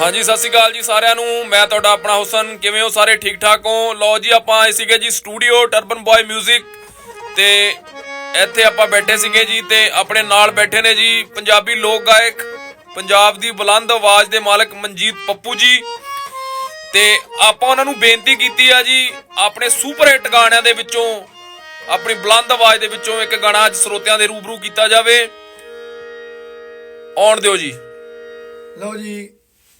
ਹਾਂਜੀ, ਸਤਿ ਸ਼੍ਰੀ ਅਕਾਲ ਜੀ ਸਾਰਿਆਂ ਨੂੰ। ਮੈਂ ਤੁਹਾਡਾ ਆਪਣਾ ਹੁਸਨ। ਕਿਵੇਂ ਹੋ ਸਾਰੇ? ਠੀਕ ਠਾਕ ਹੋ? ਲਓ ਜੀ, ਆਪਾਂ ਆਏ ਸੀਗੇ ਜੀ ਸਟੂਡੀਓ ਟਰਬਨ ਬॉय ਮਿਊਜ਼ਿਕ ਤੇ ਇੱਥੇ ਆਪਾਂ ਬੈਠੇ ਸੀਗੇ ਜੀ ਤੇ ਆਪਣੇ ਨਾਲ ਬੈਠੇ ਨੇ ਜੀ ਪੰਜਾਬੀ ਲੋਕ ਗਾਇਕ, ਪੰਜਾਬ ਦੀ ਬੁਲੰਦ ਆਵਾਜ਼ ਦੇ ਮਾਲਕ ਮਨਜੀਤ ਪੱਪੂ ਜੀ। ਤੇ ਆਪਾਂ ਉਹਨਾਂ ਨੂੰ ਬੇਨਤੀ ਕੀਤੀ ਆ ਜੀ, ਆਪਣੇ ਸੁਪਰ ਹਿੱਟ ਗਾਣਿਆਂ ਦੇ ਵਿੱਚੋਂ, ਆਪਣੀ ਬੁਲੰਦ ਆਵਾਜ਼ ਦੇ ਵਿੱਚੋਂ ਇੱਕ ਗਾਣਾ ਅੱਜ ਸਰੋਤਿਆਂ ਦੇ ਰੂਬਰੂ ਕੀਤਾ ਜਾਵੇ। ਆਉਣ ਦਿਓ ਜੀ। ਲਓ ਜੀ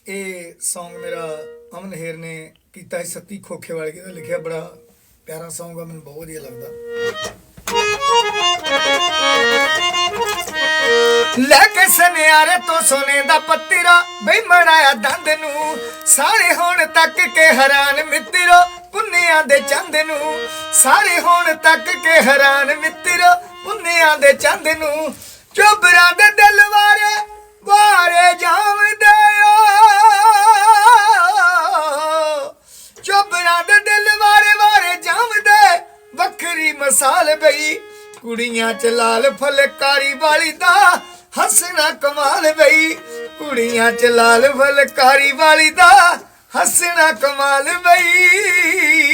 ਇਹ Song ਮੇਰਾ ਅਮਨ ਹੇਰ ਨੇ ਕੀਤਾ ਹੈ ਸੱਤੀ ਖੋਖੇ ਵਾਲੇ ਦਾ ਲਿਖਿਆ ਬੜਾ ਪਿਆਰਾ Song ਆ, ਮੈਨੂੰ ਬਹੁਤ ਵਧੀਆ ਲੱਗਦਾ। ਲੈ ਕੇ ਸੁਨਿਆਰੇ ਤੋਂ ਸੋਨੇ ਦਾ ਪੱਤਰਾ, ਬਈ ਮੜਾਇਆ ਦੰਦ ਨੂੰ, ਸਾਰੇ ਹੁਣ ਤੱਕ ਕੇ ਹੈਰਾਨ ਮਿੱਤਰੋ, ਪੁੰਨਿਆਂ ਦੇ ਚੰਦ ਨੂੰ, ਸਾਰੇ ਹੁਣ ਤੱਕ ਕੇ ਹੈਰਾਨ ਮਿੱਤਰੋ, ਪੁੰਨਿਆਂ ਦੇ ਚੰਦ ਨੂੰ, ਚੋਬਰਾਂ ਦੇ ਦਿਲ ਵਾਰੇ ਵਾਰੇ ਜਾਵਦੇ ਕੁੜੀਆਂ ਚ ਲਾਲ ਫਲਕਾਰੀ ਵਾਲੀ ਦਾ ਹੱਸਣਾ ਕਮਾਲ ਬਈ। ਕੁੜੀਆਂ ਚ ਲਾਲ ਫਲਕਾਰੀ ਵਾਲੀ ਦਾ ਹੱਸਣਾ ਕਮਾਲ ਬਈ।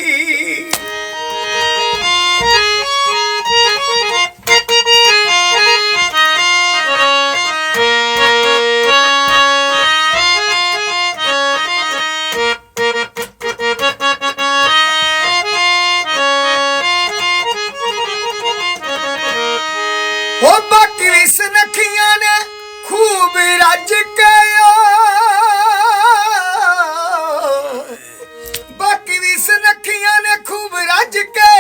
ਹੋ ਬਾਕੀ ਸਨਖੀਆਂ ਨੇ ਖੂਬ ਰੱਜ ਕੇ ਓ ਬਾਕੀ ਵੀ ਸਨਖੀਆਂ ਨੇ ਖੂਬ ਰੱਜ ਕੇ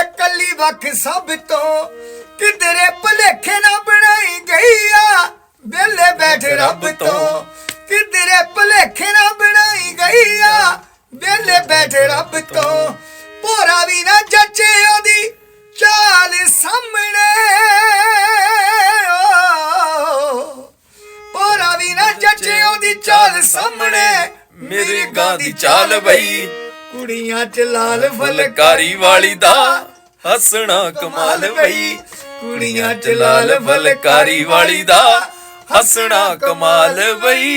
ਇਕੱਲੀ ਵੱਖ ਸਭ ਤੋਂ ਕਿਧਰੇ ਭਲੇਖੇ ਸਾਹਮਣੇ ਮੇਰੀ ਗਾਂ ਦੀ ਚਾਲ ਬਈ। ਕੁੜੀਆਂ ਚ ਲਾਲ ਫਲਕਾਰੀ ਵਾਲੀ ਦਾ ਹੱਸਣਾ ਕਮਾਲ ਬਈ। ਕੁੜੀਆਂ ਚ ਲਾਲ ਫਲਕਾਰੀ ਵਾਲੀ ਦਾ ਹੱਸਣਾ ਕਮਾਲ ਬਈ।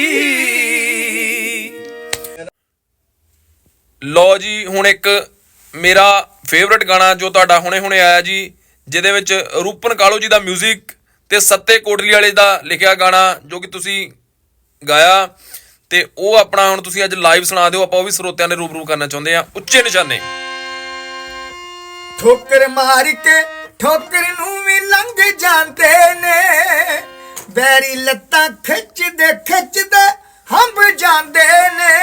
ਲੋ ਜੀ ਹੁਣ ਇੱਕ ਮੇਰਾ ਫੇਵਰਿਟ ਗਾਣਾ ਜੋ ਤੁਹਾਡਾ ਹੁਣੇ ਹੁਣੇ ਆਇਆ ਜੀ ਜਿਹਦੇ ਵਿੱਚ ਰੂਪਨ ਕਾਲੋ ਜੀ ਦਾ 뮤직 ਤੇ ਸੱਤੇ ਕੋਟਲੀ ਵਾਲੇ ਦਾ ਲਿਖਿਆ ਗਾਣਾ ਜੋ ਕਿ ਤੁਸੀਂ ਗਾਇਆ। ਤੇ ਉਹ ਆਪਣਾ ਹੁਣ ਤੁਸੀਂ ਅੱਜ ਲਾਈਵ ਸੁਣਾ ਦਿਓ, ਆਪਾਂ ਉਹ ਵੀ ਸਰੋਤਿਆਂ ਦੇ ਰੂਬਰੂ ਕਰਨਾ ਚਾਹੁੰਦੇ ਆ ਉੱਚੇ ਨਿਸ਼ਾਨੇ। ਠੋਕਰ ਮਾਰ ਕੇ ਠੋਕਰ ਨੂੰ ਵੀ ਲੰਘ ਜਾਂਦੇ ਨੇ। ਬੈਰੀ ਲੱਤਾਂ ਖਿੱਚਦੇ ਖਿੱਚਦੇ ਹੰਬ ਜਾਂਦੇ ਨੇ।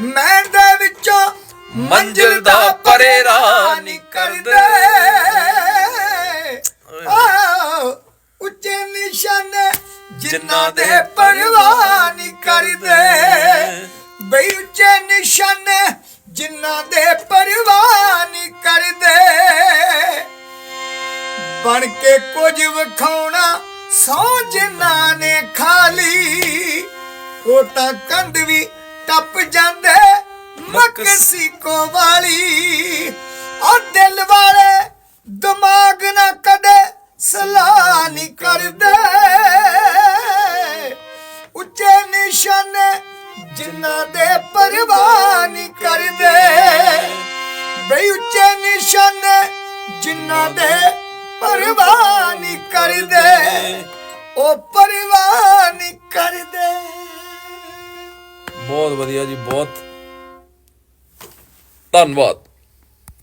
ਮੈਂ ਦੇ ਵਿੱਚੋਂ ਮੰਜ਼ਿਲ ਦਾ ਪਰੇਰਾ ਨਹੀਂ ਕਰਦੇ। ਜਿਨ੍ਹਾਂ ਦੇ ਪਰਵਾਹ ਨਹੀਂ ਕਰਦੇ। ਬਈ ਉੱਚੇ ਨਿਸ਼ਾਨੇ ਜਿਨ੍ਹਾਂ ਦੇ ਪਰਵਾਹ ਨਹੀਂ ਕਰਦੇ। ਬਣ ਕੇ ਕੁਝ ਵਿਖਾਉਣਾ ਸੌ ਜਿਨ੍ਹਾਂ ਨੇ ਖਾਲੀ। ਉਹ ਤਾਂ ਕੰਧ ਵੀ ਟੱਪ ਜਾਂਦੇ ਮਕਸੀ ਕੋ ਵਾਲੀ। ਜਿਨ੍ਹਾਂ ਦੇ ਪਰਵਾਹ ਨਹੀਂ ਕਰਦੇ। ਬਈ ਉੱਚੇ ਨਿਸ਼ਾਨੇ ਜਿਨ੍ਹਾਂ ਦੇ ਪਰਵਾਹ ਨਹੀਂ ਕਰਦੇ। ਉਹ ਪਰਵਾਹ ਨਹੀਂ ਕਰਦੇ। ਬਹੁਤ ਵਧੀਆ ਜੀ, ਬਹੁਤ ਧੰਨਵਾਦ।